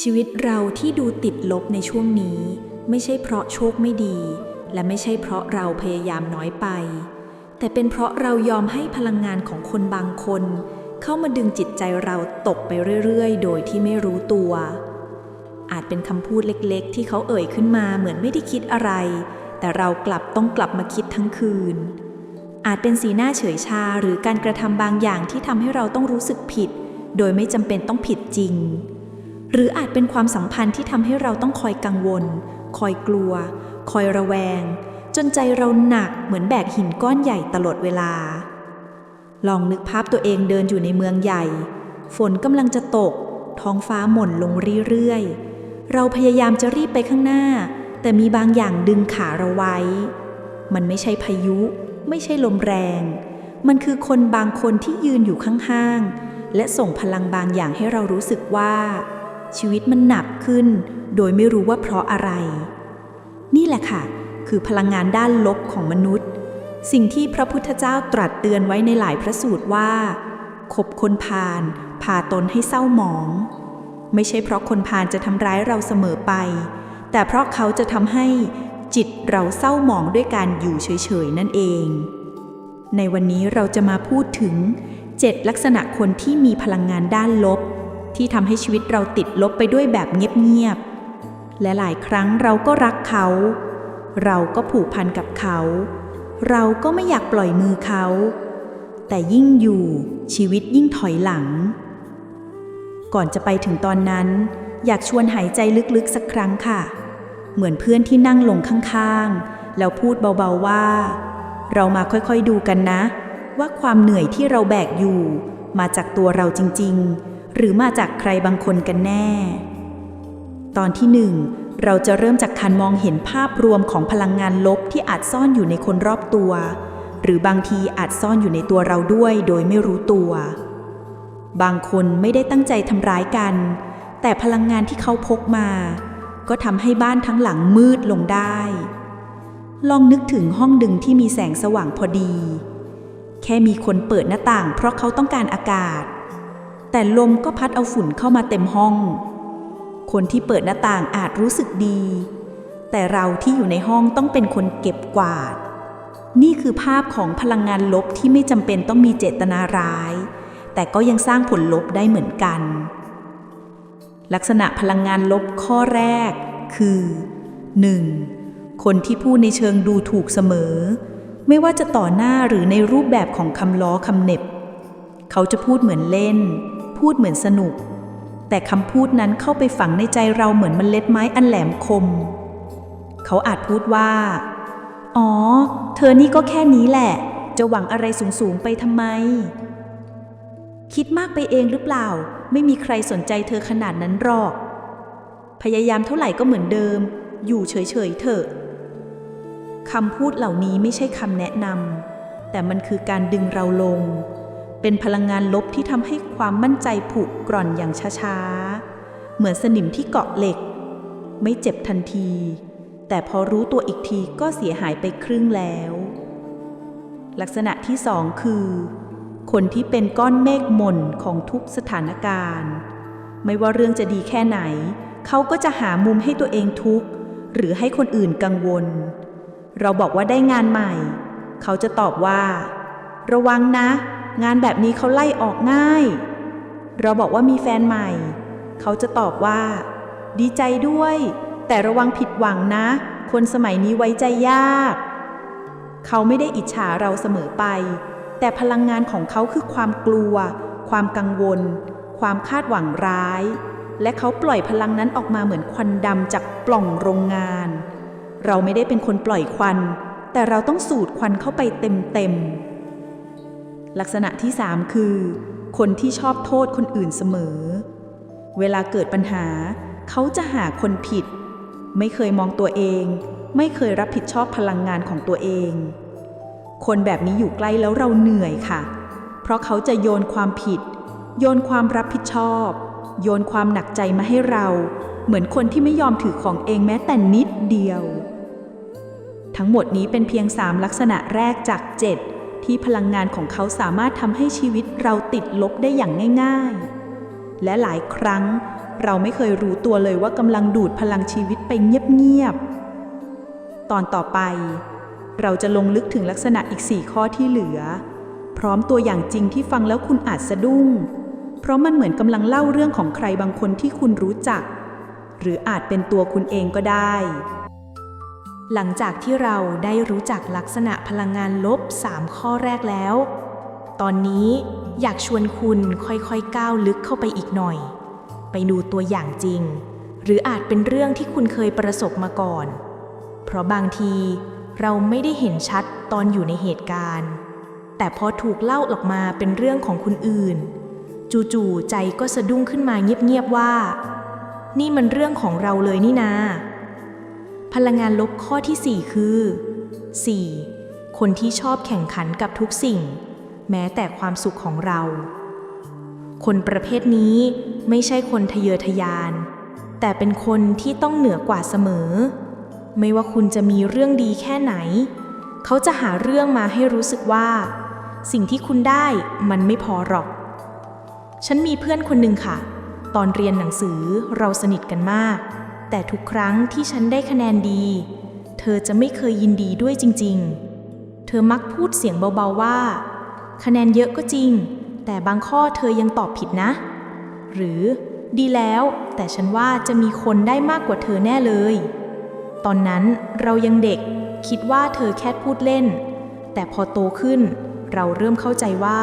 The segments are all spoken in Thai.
ชีวิตเราที่ดูติดลบในช่วงนี้ ไม่ใช่เพราะโชคไม่ดี และไม่ใช่เพราะเราพยายามน้อยไป แต่เป็นเพราะเรายอมให้พลังงานของคนบางคน เข้ามาดึงจิตใจเราตกไปเรื่อยๆ โดยที่ไม่รู้ตัว อาจเป็นคำพูดเล็กๆ ที่เขาเอ่ยขึ้นมาเหมือนไม่ได้คิดอะไร แต่เรากลับต้องกลับมาคิดทั้งคืน อาจเป็นสีหน้าเฉยชาหรือการกระทำบางอย่างที่ทำให้เราต้องรู้สึกผิด โดยไม่จำเป็นต้องผิดจริง หรืออาจเป็นความสัมพันธ์ที่ทำให้เราต้องคอยกังวล คอยกลัว คอยระแวง จนใจเราหนักเหมือนแบกหินก้อนใหญ่ตลอดเวลา ลองนึกภาพตัวเองเดินอยู่ในเมืองใหญ่ ฝนกำลังจะตก ท้องฟ้าหม่นลงเรื่อยๆ เราพยายามจะรีบไปข้างหน้า แต่มีบางอย่างดึงขาเราไว้ มันไม่ใช่พายุ ไม่ใช่ลมแรง มันคือคนบางคนที่ยืนอยู่ข้างๆ และส่งพลังบางอย่างให้เรารู้สึกว่า ชีวิตมันหนักขึ้น โดยไม่รู้ว่าเพราะอะไร นี่แหละค่ะ คือพลังงานด้านลบของมนุษย์ สิ่งที่พระพุทธเจ้าตรัสเตือนไว้ในหลายพระสูตรว่าคบคนพาลพาตนให้เศร้าหมอง ไม่ใช่เพราะคนพาลจะทำร้ายเราเสมอไป แต่เพราะเขาจะทำให้จิตเราเศร้าหมองด้วยการอยู่เฉยๆนั่นเอง ในวันนี้เราจะมาพูดถึง 7 ลักษณะคนที่มีพลังงานด้านลบ ที่ทำให้ชีวิตเราติดลบไปด้วยแบบเงียบๆและหลายครั้งเราก็รักเขา เราก็ผูกพันกับเขา เราก็ไม่อยากปล่อยมือเขา แต่ยิ่งอยู่ชีวิตยิ่งถอยหลัง ก่อนจะไปถึงตอนนั้น อยากชวนหายใจลึกๆสักครั้งค่ะ เหมือนเพื่อนที่นั่งลงข้างๆ แล้วพูดเบาๆว่า เรามาค่อยๆดูกันนะ ว่าความเหนื่อยที่เราแบกอยู่ มาจากตัวเราจริงๆ หรือมาจากใครบางคนกันแน่ ตอนที่หนึ่งเราจะเริ่มจากการมองเห็นภาพรวมของพลังงานลบที่อาจซ่อนอยู่ในคนรอบตัว หรือบางทีอาจซ่อนอยู่ในตัวเราด้วยโดยไม่รู้ตัว บางคนไม่ได้ตั้งใจทำร้ายกัน แต่พลังงานที่เขาพกมา ก็ทำให้บ้านทั้งหลังมืดลงได้ ลองนึกถึงห้องดึงที่มีแสงสว่างพอดี แค่มีคนเปิดหน้าต่างเพราะเขาต้องการอากาศ แต่ลมก็พัดเอาฝุ่นเข้ามาเต็มห้อง คนที่เปิดหน้าต่างอาจรู้สึกดี แต่เราที่อยู่ในห้องต้องเป็นคนเก็บกวาด นี่คือภาพของพลังงานลบที่ไม่จำเป็นต้องมีเจตนาร้าย แต่ก็ยังสร้างผลลบได้เหมือนกัน ลักษณะพลังงานลบข้อแรก คือ 1. คนที่พูดในเชิงดูถูกเสมอ ไม่ว่าจะต่อหน้าหรือในรูปแบบของคำล้อคำเหน็บ เขาจะพูดเหมือนเล่น พูดเหมือนสนุก แต่คำพูดนั้นเข้าไปฝังในใจเราเหมือนมเมล็ดไม้อันแหลมคม เขาอาจพูดว่า อ๋อ เธอนี่ก็แค่นี้แหละ จะหวังอะไรสูงๆไปทำไม คิดมากไปเองหรือเปล่า ไม่มีใครสนใจเธอขนาดนั้นหรอก พยายามเท่าไหร่ก็เหมือนเดิม อยู่เฉยๆเถอะคำพูดเหล่านี้ไม่ใช่คำแนะนำแต่มันคือการดึงเราลง เป็นพลังงานลบที่ทำให้ความมั่นใจผุกร่อนอย่างช้าๆ เหมือนสนิมที่เกาะเหล็ก ไม่เจ็บทันที แต่พอรู้ตัวอีกทีก็เสียหายไปครึ่งแล้ว ลักษณะที่สองคือ คนที่เป็นก้อนเมฆหม่นของทุกสถานการณ์ ไม่ว่าเรื่องจะดีแค่ไหน เขาก็จะหามุมให้ตัวเองทุกข์ หรือให้คนอื่นกังวล เราบอกว่าได้งานใหม่ เขาจะตอบว่า ระวังนะ งานแบบนี้เขาไล่ออกง่าย เราบอกว่ามีแฟนใหม่ เขาจะตอบว่า ดีใจด้วย แต่ระวังผิดหวังนะ คนสมัยนี้ไว้ใจยาก เขาไม่ได้อิจฉาเราเสมอไป แต่พลังงานของเขาคือความกลัว ความกังวล ความคาดหวังร้าย และเขาปล่อยพลังนั้นออกมาเหมือนควันดำจากปล่องโรงงาน เราไม่ได้เป็นคนปล่อยควัน แต่เราต้องสูดควันเข้าไปเต็มๆ ลักษณะที่ 3 คือ คนที่ชอบโทษคนอื่นเสมอ เวลาเกิดปัญหา เขาจะหาคนผิด ไม่เคยมองตัวเอง ไม่เคยรับผิดชอบพลังงานของตัวเอง คนแบบนี้อยู่ใกล้แล้วเราเหนื่อยค่ะ เพราะเขาจะโยนความผิด โยนความรับผิดชอบ โยนความหนักใจมาให้เรา เหมือนคนที่ไม่ยอมถือของเองแม้แต่นิดเดียว ทั้งหมดนี้เป็นเพียง 3 ลักษณะแรกจาก 7 ที่พลังงานของเขาสามารถทำให้ชีวิตเราติดลบได้อย่างง่าย ๆ และหลายครั้งเราไม่เคยรู้ตัวเลยว่ากำลังดูดพลังชีวิตไปเงียบๆ ตอนต่อไป เราจะลงลึกถึงลักษณะอีก 4 ข้อที่เหลือ พร้อมตัวอย่างจริงที่ฟังแล้วคุณอาจสะดุ้ง เพราะมันเหมือนกำลังเล่าเรื่องของใครบางคนที่คุณรู้จัก หรืออาจเป็นตัวคุณเองก็ได้ หลังจากที่เราได้รู้จักลักษณะพลังงานลบ 3 ข้อแรกแล้ว ตอนนี้อยากชวนคุณค่อยๆก้าวลึกเข้าไปอีกหน่อย ไปดูตัวอย่างจริง หรืออาจเป็นเรื่องที่คุณเคยประสบมาก่อน เพราะบางทีเราไม่ได้เห็นชัดตอนอยู่ในเหตุการณ์ แต่พอถูกเล่าออกมาเป็นเรื่องของคนอื่น จู่ๆใจก็สะดุ้งขึ้นมาเงียบๆว่า นี่มันเรื่องของเราเลยนี่นา พลังงานลบข้อที่ 4 คือ 4. คนที่ชอบแข่งขันกับทุกสิ่ง แม้แต่ความสุขของเรา คนประเภทนี้ไม่ใช่คนทะเยอทะยาน แต่เป็นคนที่ต้องเหนือกว่าเสมอ ไม่ว่าคุณจะมีเรื่องดีแค่ไหน เขาจะหาเรื่องมาให้รู้สึกว่า สิ่งที่คุณได้มันไม่พอหรอก ฉันมีเพื่อนคนหนึ่งค่ะ ตอนเรียนหนังสือเราสนิทกันมาก แต่ทุกครั้งที่ฉันได้คะแนนดี เธอจะไม่เคยยินดีด้วยจริง ๆ เธอมักพูดเสียงเบาๆว่า คะแนนเยอะก็จริง แต่บางข้อเธอยังตอบผิดนะ หรือดีแล้ว แต่ฉันว่าจะมีคนได้มากกว่าเธอแน่เลย ตอนนั้นเรายังเด็กคิดว่าเธอแค่พูดเล่น แต่พอโตขึ้น เราเริ่มเข้าใจว่า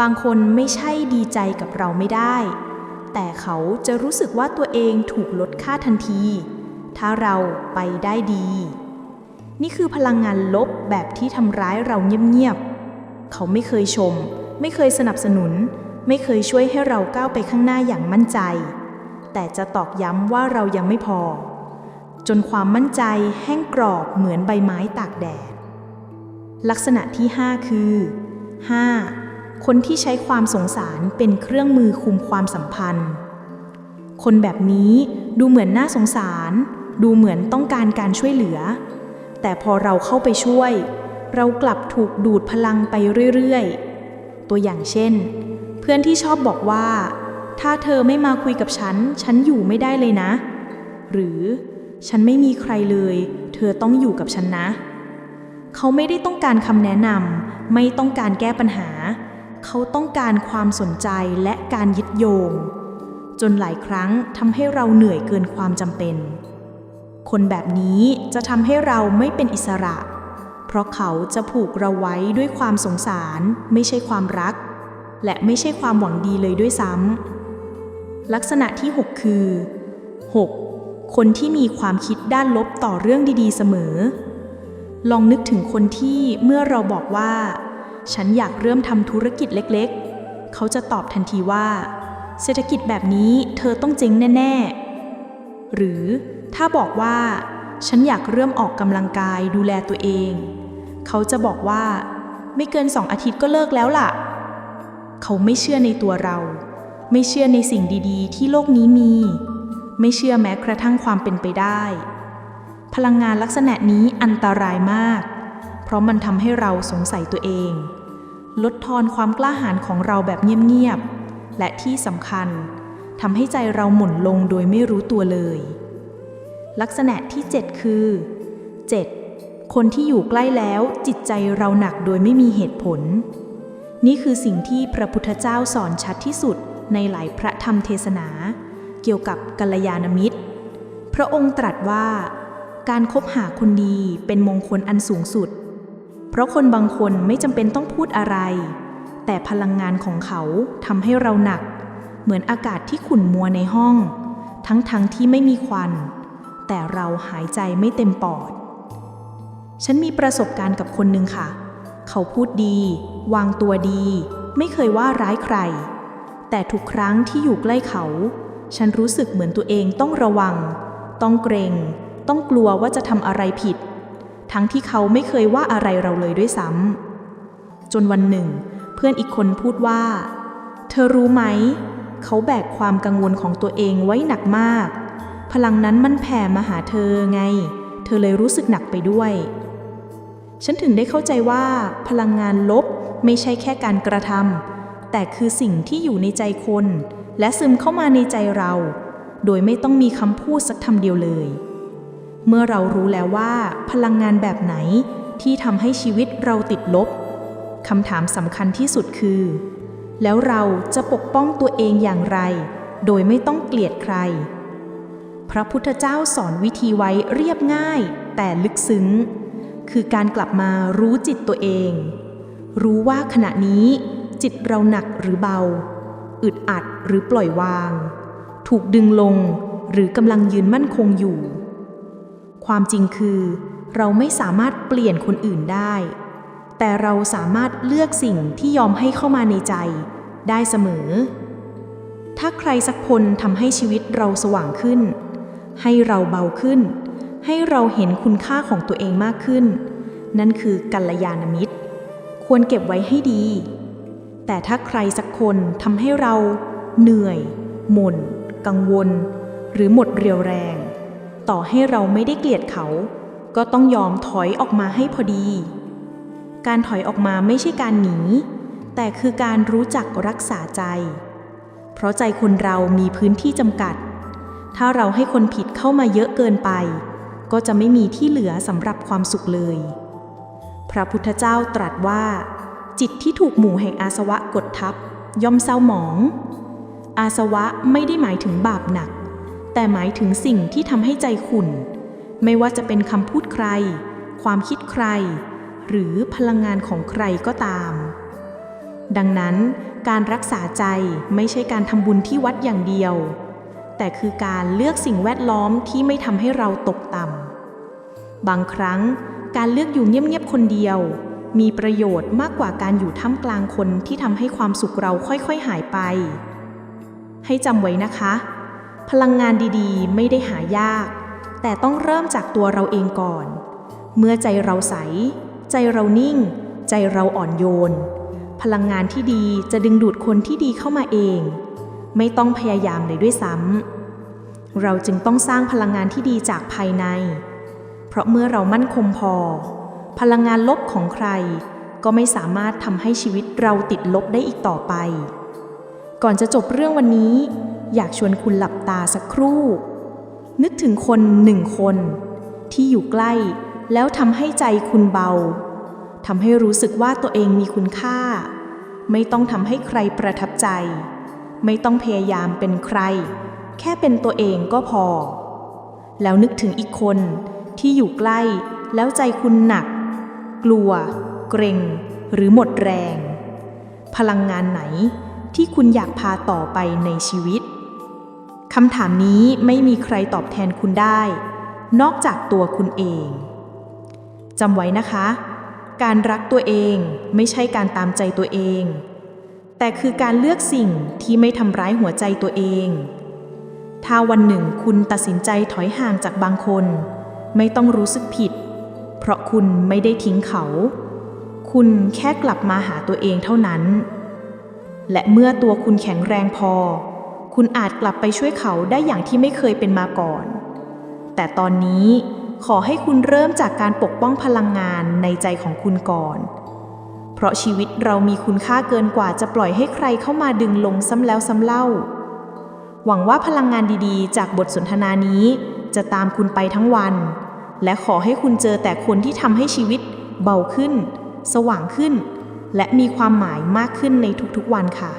บางคนไม่ใช่ดีใจกับเราไม่ได้ แต่เขาจะรู้สึกว่าตัวเองถูกลดค่าทันที ถ้าเราไปได้ดี นี่คือพลังงานลบแบบที่ทำร้ายเราเงียบๆ เขาไม่เคยชม ไม่เคยสนับสนุน ไม่เคยช่วยให้เราก้าวไปข้างหน้าอย่างมั่นใจ แต่จะตอกย้ำว่าเรายังไม่พอ จนความมั่นใจแห้งกรอบเหมือนใบไม้ตากแดด ลักษณะที่ 5 คือ 5. คนที่ใช้ความสงสารเป็นเครื่องมือคุมความสัมพันธ์ คนแบบนี้ดูเหมือนน่าสงสาร ดูเหมือนต้องการการช่วยเหลือ แต่พอเราเข้าไปช่วย เรากลับถูกดูดพลังไปเรื่อยๆ ตัวอย่างเช่น เพื่อนที่ชอบบอกว่า ถ้าเธอไม่มาคุยกับฉัน ฉันอยู่ไม่ได้เลยนะ หรือฉันไม่มีใครเลย เธอต้องอยู่กับฉันนะ เขาไม่ได้ต้องการคำแนะนำไม่ต้องการแก้ปัญหา เขาต้องการความสนใจและการยึดโยง จนหลายครั้งทำให้เราเหนื่อยเกินความจำเป็น คนแบบนี้จะทำให้เราไม่เป็นอิสระ เพราะเขาจะผูกเราไว้ด้วยความสงสาร ไม่ใช่ความรัก และไม่ใช่ความหวังดีเลยด้วยซ้ำลักษณะที่ 6 คือ 6. คนที่มีความคิดด้านลบต่อเรื่องดีๆ เสมอ ลองนึกถึงคนที่เมื่อเราบอกว่า ฉันอยากเริ่มทำธุรกิจเล็กๆ เขาจะตอบทันทีว่า เศรษฐกิจแบบนี้เธอต้องเจ๊งแน่ ๆ หรือถ้าบอกว่า ฉันอยากเริ่มออกกำลังกายดูแลตัวเอง เขาจะบอกว่า ไม่เกินสองอาทิตย์ก็เลิกแล้วล่ะ เขาไม่เชื่อในตัวเรา ไม่เชื่อในสิ่งดีๆ ที่โลกนี้มี ไม่เชื่อแม้กระทั่งความเป็นไปได้ พลังงานลักษณะนี้อันตรายมาก เพราะมันทำให้เราสงสัยตัวเอง ลดทอนความกล้าหาญของเราแบบเงียบๆ และที่สำคัญทำให้ใจเราหม่นลงโดยไม่รู้ตัวเลย ลักษณะที่ 7 คือ 7. คนที่อยู่ใกล้แล้วจิตใจเราหนักโดยไม่มีเหตุผล นี่คือสิ่งที่พระพุทธเจ้าสอนชัดที่สุดในหลายพระธรรมเทศนา เกี่ยวกับกัลยาณมิตร พระองค์ตรัสว่า การคบหาคนดีเป็นมงคลอันสูงสุด เพราะคนบางคนไม่จำเป็นต้องพูดอะไร แต่พลังงานของเขาทำให้เราหนัก เหมือนอากาศที่ขุ่นมัวในห้อง ทั้งๆทที่ไม่มีควัน แต่เราหายใจไม่เต็มปอด ฉันมีประสบการณ์กับคนหนึ่งค่ะ เขาพูดดี วางตัวดี ไม่เคยว่าร้ายใคร แต่ทุกครั้งที่อยู่ใกล้เขา ฉันรู้สึกเหมือนตัวเองต้องระวัง ต้องเกรง ต้องกลัวว่าจะทำอะไรผิด ทั้งที่เขาไม่เคยว่าอะไรเราเลยด้วยซ้ำจนวันหนึ่ง เพื่อนอีกคนพูดว่า เธอรู้ไหม เขาแบกความกังวลของตัวเองไว้หนักมาก พลังนั้นมันแผ่มาหาเธอไง เธอเลยรู้สึกหนักไปด้วย ฉันถึงได้เข้าใจว่า พลังงานลบไม่ใช่แค่การกระทำแต่คือสิ่งที่อยู่ในใจคน และซึมเข้ามาในใจเรา โดยไม่ต้องมีคำพูดสักคำเดียวเลย เมื่อเรารู้แล้วว่า พลังงานแบบไหนที่ทำให้ชีวิตเราติดลบคำถามสำคัญที่สุดคือ แล้วเราจะปกป้องตัวเองอย่างไร โดยไม่ต้องเกลียดใคร พระพุทธเจ้าสอนวิธีไว้เรียบง่าย แต่ลึกซึ้ง คือการกลับมารู้จิตตัวเอง รู้ว่าขณะนี้ จิตเราหนักหรือเบา อึดอัดหรือปล่อยวาง ถูกดึงลงหรือกำลังยืนมั่นคงอยู่ ความจริงคือ เราไม่สามารถเปลี่ยนคนอื่นได้ แต่เราสามารถเลือกสิ่งที่ยอมให้เข้ามาในใจ ได้เสมอ ถ้าใครสักคนทำให้ชีวิตเราสว่างขึ้น ให้เราเบาขึ้น ให้เราเห็นคุณค่าของตัวเองมากขึ้น นั่นคือกัลยาณมิตร ควรเก็บไว้ให้ดี แต่ถ้าใครสักคนทำให้เราเหนื่อย หม่น กังวล หรือหมดเรียวแรง ต่อให้เราไม่ได้เกลียดเขา ก็ต้องยอมถอยออกมาให้พอดี การถอยออกมาไม่ใช่การหนี แต่คือการรู้จักรักษาใจ เพราะใจคนเรามีพื้นที่จำกัด ถ้าเราให้คนผิดเข้ามาเยอะเกินไป ก็จะไม่มีที่เหลือสำหรับความสุขเลย พระพุทธเจ้าตรัสว่า จิตที่ถูกหมู่แห่งอาสวะกดทับ ย่อมเศร้าหมอง อาสวะไม่ได้หมายถึงบาปหนัก แต่หมายถึงสิ่งที่ทำให้ใจขุ่น ไม่ว่าจะเป็นคำพูดใคร ความคิดใคร หรือพลังงานของใครก็ตาม ดังนั้นการรักษาใจไม่ใช่การทำบุญที่วัดอย่างเดียว แต่คือการเลือกสิ่งแวดล้อมที่ไม่ทำให้เราตกต่ำบางครั้งการเลือกอยู่เงียบๆคนเดียว มีประโยชน์มากกว่าการอยู่ท่ามกลางคนที่ทำให้ความสุขเราค่อยๆหายไป ให้จำไว้นะคะ พลังงานดีๆ ไม่ได้หายาก แต่ต้องเริ่มจากตัวเราเองก่อน เมื่อใจเราใส ใจเรานิ่ง ใจเราอ่อนโยน พลังงานที่ดีจะดึงดูดคนที่ดีเข้ามาเอง ไม่ต้องพยายามเลยด้วยซ้ำเราจึงต้องสร้างพลังงานที่ดีจากภายใน เพราะเมื่อเรามั่นคงพอ พลังงานลบของใคร ก็ไม่สามารถทำให้ชีวิตเราติดลบได้อีกต่อไป ก่อนจะจบเรื่องวันนี้ อยากชวนคุณหลับตาสักครู่ นึกถึงคนหนึ่งคน ที่อยู่ใกล้แล้วทำให้ใจคุณเบาทำให้รู้สึกว่าตัวเองมีคุณค่า ไม่ต้องทำให้ใครประทับใจ ไม่ต้องพยายามเป็นใคร แค่เป็นตัวเองก็พอ แล้วนึกถึงอีกคนที่อยู่ใกล้แล้วใจคุณหนัก กลัว เกรงหรือหมดแรง พลังงานไหนที่คุณอยากพาต่อไปในชีวิตำถามนี้ไม่มีใครตอบแทนคุณได้ นอกจากตัวคุณเองจำไว้นะคะ การรักตัวเองไม่ใช่การตามใจตัวเอง แต่คือการเลือกสิ่งที่ไม่ทำร้ายหัวใจตัวเอง ถ้าวันหนึ่งคุณตัดสินใจถอยห่างจากบางคน ไม่ต้องรู้สึกผิด เพราะคุณไม่ได้ทิ้งเขา คุณแค่กลับมาหาตัวเองเท่านั้น และเมื่อตัวคุณแข็งแรงพอ คุณอาจกลับไปช่วยเขาได้อย่างที่ไม่เคยเป็นมาก่อน แต่ตอนนี้ขอให้คุณเริ่มจากการปกป้องพลังงานในใจของคุณก่อน เพราะชีวิตเรามีคุณค่าเกินกว่าจะปล่อยให้ใครเข้ามาดึงลงซ้ำแล้วซ้ำเล่า หวังว่าพลังงานดีๆ จากบทสนทนานี้ จะตามคุณไปทั้งวัน และขอให้คุณเจอแต่คนที่ทำให้ชีวิต เบาขึ้น สว่างขึ้น และมีความหมายมากขึ้นในทุกๆวันค่ะ